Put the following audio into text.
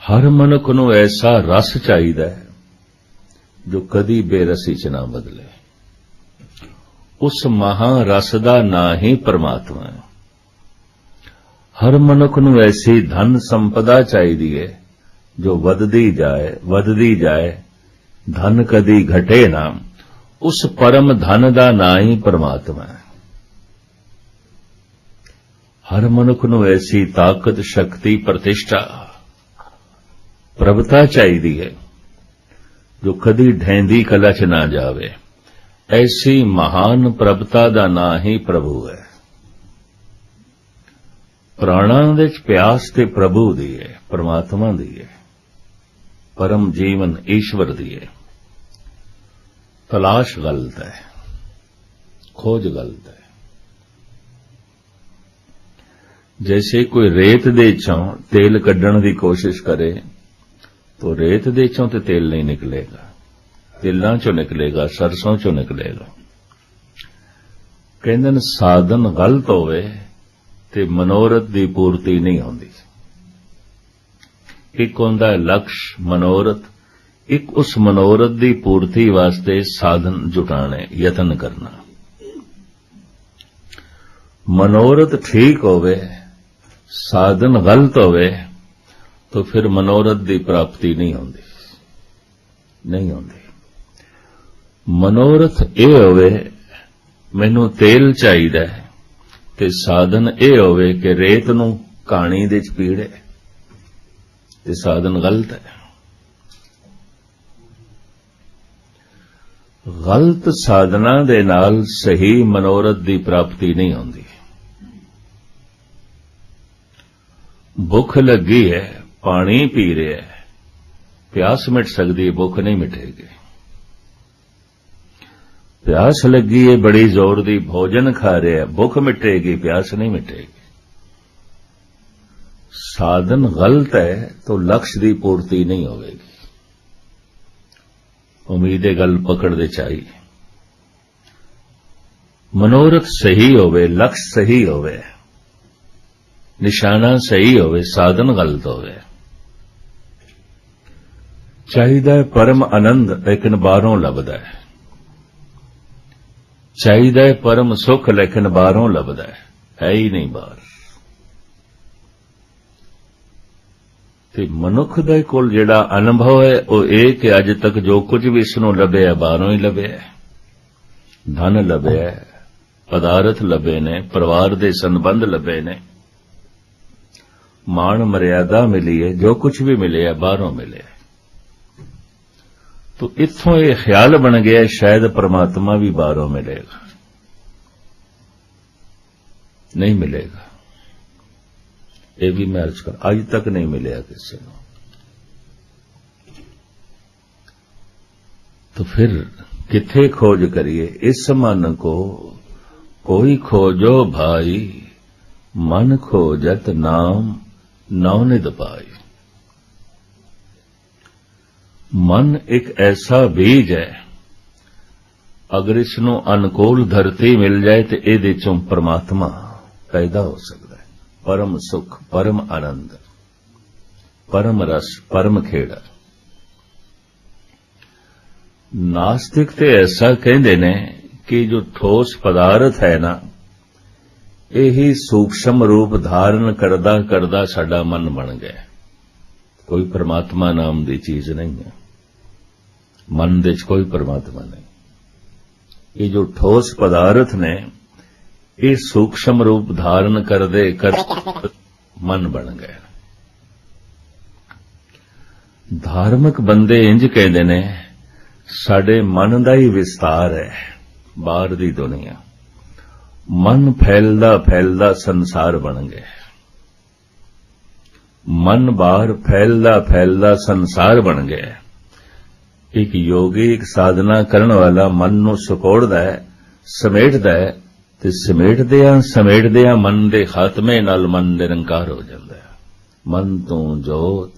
ਹਰ ਮਨੁੱਖ ਨੂੰ ਐਸਾ ਰਸ ਚਾਹੀਦਾ ਹੈ ਜੋ ਕਦੀ ਬੇਰਸੀ ਚ ਨਾ ਬਦਲੇ। ਉਸ ਮਹਾ ਰਸ ਦਾ ਨਾਂ ਹੀ ਪਰਮਾਤਮਾ ਹੈ। ਹਰ ਮਨੁੱਖ ਨੂੰ ਐਸੀ ਧਨ ਸੰਪਦਾ ਚਾਹੀਦੀ ਹੈ ਜੋ ਵਧਦੀ ਜਾਏ ਵਧਦੀ ਜਾਏ, ਧਨ ਕਦੀ ਘਟੇ ਨਾ। ਉਸ ਪਰਮ ਧਨ ਦਾ ਨਾਂ ਹੀ ਪਰਮਾਤਮਾ ਹੈ। ਹਰ ਮਨੁੱਖ ਨੂੰ ਐਸੀ ਤਾਕਤ, ਸ਼ਕਤੀ, ਪ੍ਰਤਿਸ਼ਠਾ ਪ੍ਰਭਤਾ ਚਾਹੀਦੀ ਹੈ, ਜੋ ਕਦੀ ਢੈਂਦੀ ਕਲਾ ਚ ਨਾ ਜਾਵੇ। ਐਸੀ ਮਹਾਨ ਪ੍ਰਭਤਾ ਦਾ ਨਾਂ ਹੀ ਪ੍ਰਭੂ ਹੈ। ਪ੍ਰਾਣਾਂ ਦੇ ਵਿੱਚ ਪਿਆਸ ਤੇ ਪ੍ਰਭੂ ਦੀ ਹੈ, ਪਰਮਾਤਮਾ ਦੀ ਹੈ। ਪਰਮ ਜੀਵਨ ਈਸ਼ਵਰ ਦੀ ਹੈ। ਤਲਾਸ਼ ਗਲਤ ਹੈ, ਖੋਜ ਗਲਤ ਹੈ। ਜੈਸੇ ਕੋਈ ਰੇਤ ਦੇ ਚੋਂ ਤੇਲ ਕੱਢਣ ਦੀ ਕੋਸ਼ਿਸ਼ ਕਰੇ तो रेत ਦੇ ਚੋਂ ਤੇ ਤੇਲ ਨਹੀਂ ਨਿਕਲੇਗਾ ਤਿਲਾਂ ਚੋਂ ਨਿਕਲੇਗਾ ਸਰਸੋਂ ਚੋਂ ਨਿਕਲੇਗਾ ਕਹਿੰਦੇ ਨੇ ਸਾਧਨ ਗਲਤ ਹੋਵੇ ਤੇ ਮਨੋਰਥ ਦੀ ਪੂਰਤੀ ਨਹੀਂ ਹੁੰਦੀ ਇੱਕ ਹੁੰਦਾ ਹੈ ਲਕਸ਼ ਮਨੋਰਥ ਇੱਕ ਉਸ ਮਨੋਰਥ ਦੀ ਪੂਰਤੀ ਵਾਸਤੇ ਸਾਧਨ ਜੁਟਾਣੇ ਯਤਨ ਕਰਨਾ ਮਨੋਰਥ ਠੀਕ ਹੋਵੇ ਸਾਧਨ ਗਲਤ ਹੋਵੇ ਤਾਂ ਫਿਰ ਮਨੋਰਥ ਦੀ ਪ੍ਰਾਪਤੀ ਨਹੀਂ ਹੁੰਦੀ। ਨਹੀਂ ਹੁੰਦੀ। ਮਨੋਰਥ ਇਹ ਹੋਵੇ, ਮੈਨੂੰ ਤੇਲ ਚਾਹੀਦਾ ਹੈ ਤੇ ਸਾਧਨ ਇਹ ਹੋਵੇ ਕਿ ਰੇਤ ਨੂੰ ਕਹਾਣੀ ਦੇ ਚ ਪੀੜੇ। ਤੇ ਸਾਧਨ ਗਲਤ ਹੈ। ਗਲਤ ਸਾਧਨਾ ਦੇ ਨਾਲ ਸਹੀ ਮਨੋਰਥ ਦੀ ਪ੍ਰਾਪਤੀ ਨਹੀਂ ਹੁੰਦੀ। ਭੁੱਖ ਲੱਗੀ ਹੈ ਪਾਣੀ ਪੀ ਰਿਹਾ ਹੈ। ਪਿਆਸ ਮਿਟ ਸਕਦੀ ਹੈ, ਭੁੱਖ ਨਹੀਂ ਮਿਟੇਗੀ। ਪਿਆਸ ਲੱਗੀ ਹੈ, ਬੜੀ ਜ਼ੋਰ ਦੀ ਭੋਜਨ ਖਾ ਰਿਹਾ ਹੈ, ਭੁੱਖ ਮਿਟੇਗੀ, ਪਿਆਸ ਨਹੀਂ ਮਿਟੇਗੀ। ਸਾਧਨ ਗਲਤ ਹੈ, ਤਾਂ ਲਕਸ਼ ਦੀ ਪੂਰਤੀ ਨਹੀਂ ਹੋਵੇਗੀ। ਉਮੀਦ ਹੈ, ਗੱਲ ਪਕੜ ਦੇ ਚਾਹੀ। ਮਨੋਰਥ ਸਹੀ ਹੋਵੇ, ਲਕਸ਼ ਸਹੀ ਹੋਵੇ, ਨਿਸ਼ਾਨਾ ਸਹੀ ਹੋਵੇ, ਸਾਧਨ ਗਲਤ ਹੋਵੇ। ਚਾਹੀਦਾ ਹੈ ਪਰਮ ਆਨੰਦ ਲੇਕਿਨ ਬਾਹਰੋਂ ਲੱਭਦਾ ਹੈ। ਚਾਹੀਦਾ ਹੈ ਪਰਮ ਸੁਖ ਲੇਕਿਨ ਬਾਹਰੋਂ ਲੱਭਦਾ ਹੈ। ਹੈ ਹੀ ਨਹੀਂ ਬਾਹਰ। ਤੇ ਮਨੁੱਖ ਦੇ ਕੋਲ ਜਿਹੜਾ ਅਨੁਭਵ ਹੈ, ਉਹ ਇਹ ਕਿ ਅੱਜ ਤੱਕ ਜੋ ਕੁਝ ਵੀ ਇਸ ਨੂੰ ਲੱਭਿਆ ਬਾਹਰੋਂ ਹੀ ਲੱਭਿਆ ਧਨ ਲੱਭਿਆ ਪਦਾਰਥ ਲੱਭੇ ਨੇ, ਪਰਿਵਾਰ ਦੇ ਸੰਬੰਧ ਲੱਭੇ ਨੇ। ਮਾਣ ਮਰਿਆਦਾ ਮਿਲੀ ਹੈ, ਜੋ ਕੁਝ ਵੀ ਮਿਲਿਆ, ਬਾਹਰੋਂ ਮਿਲਿਆ तो इतों ये ख्याल बन गया, शायद परमात्मा भी बारों मिलेगा। नहीं मिलेगा। ये भी मैं अर्ज़ कर, आज तक नहीं मिलेगा किसी को। तो फिर किथे खोज करिए? इस मन को कोई खोजो भाई, मन खोजत नाम नौनिद पाई। ਮਨ ਇੱਕ ਐਸਾ ਬੀਜ ਹੈ। ਅਗਰ ਇਸ ਨੂੰ ਅਨੁਕੂਲ ਧਰਤੀ ਮਿਲ ਜਾਏ ਤੇ ਇਹਦੇ ਚੋਂ ਪਰਮਾਤਮਾ ਪੈਦਾ ਹੋ ਸਕਦਾ ਹੈ। ਪਰਮ ਸੁਖ, ਪਰਮ ਆਨੰਦ, ਪਰਮ ਰਸ, ਪਰਮ ਖੇੜਾ। ਨਾਸਤਿਕ ਤੇ ਐਸਾ ਕਹਿੰਦੇ ਨੇ ਕਿ ਜੋ ਠੋਸ ਪਦਾਰਥ ਹੈ ਨਾ, ਇਹੀ ਸੂਖਸ਼ਮ ਰੂਪ ਧਾਰਨ ਕਰਦਾ ਕਰਦਾ ਸਾਡਾ ਮਨ ਬਣ ਗਿਆ। ਕੋਈ ਪਰਮਾਤਮਾ ਨਾਮ ਦੀ ਚੀਜ਼ ਨਹੀਂ ਹੈ। ਮਨ ਦੇ ਚ ਕੋਈ ਪਰਮਾਤਮਾ ਨਹੀਂ। ਇਹ ਜੋ ਠੋਸ ਪਦਾਰਥ ਨੇ, ਇਹ ਸੂਖਸ਼ਮ ਰੂਪ ਧਾਰਨ ਕਰਦੇ ਕਰ ਮਨ ਬਣ ਗਏ। ਧਾਰਮਿਕ ਬੰਦੇ ਇੰਜ ਕਹਿੰਦੇ ਨੇ, ਸਾਡੇ ਮਨ ਦਾ ਹੀ ਵਿਸਤਾਰ ਹੈ, ਬਾਹਰ ਦੀ ਦੁਨੀਆ। ਮਨ ਫੈਲਦਾ ਫੈਲਦਾ ਸੰਸਾਰ ਬਣ ਗਿਆ ਮਨ ਬਾਹਰ ਫੈਲਦਾ ਫੈਲਦਾ ਸੰਸਾਰ ਬਣ ਗਿਆ ਇੱਕ ਯੋਗੀ ਇੱਕ ਸਾਧਨਾ ਕਰਨ ਵਾਲਾ ਮਨ ਨੂੰ ਸੁਕੋੜਦਾ ਹੈ, ਸਮੇਟਦਾ ਹੈ ਤੇ ਸਮੇਟਦਿਆਂ ਸਮੇਟਦਿਆਂ ਮਨ ਦੇ ਖਾਤਮੇ ਨਾਲ ਮਨ ਨਿਰੰਕਾਰ ਹੋ ਜਾਂਦਾ ਹੈ। ਮਨ ਤੋਂ ਜੋਤ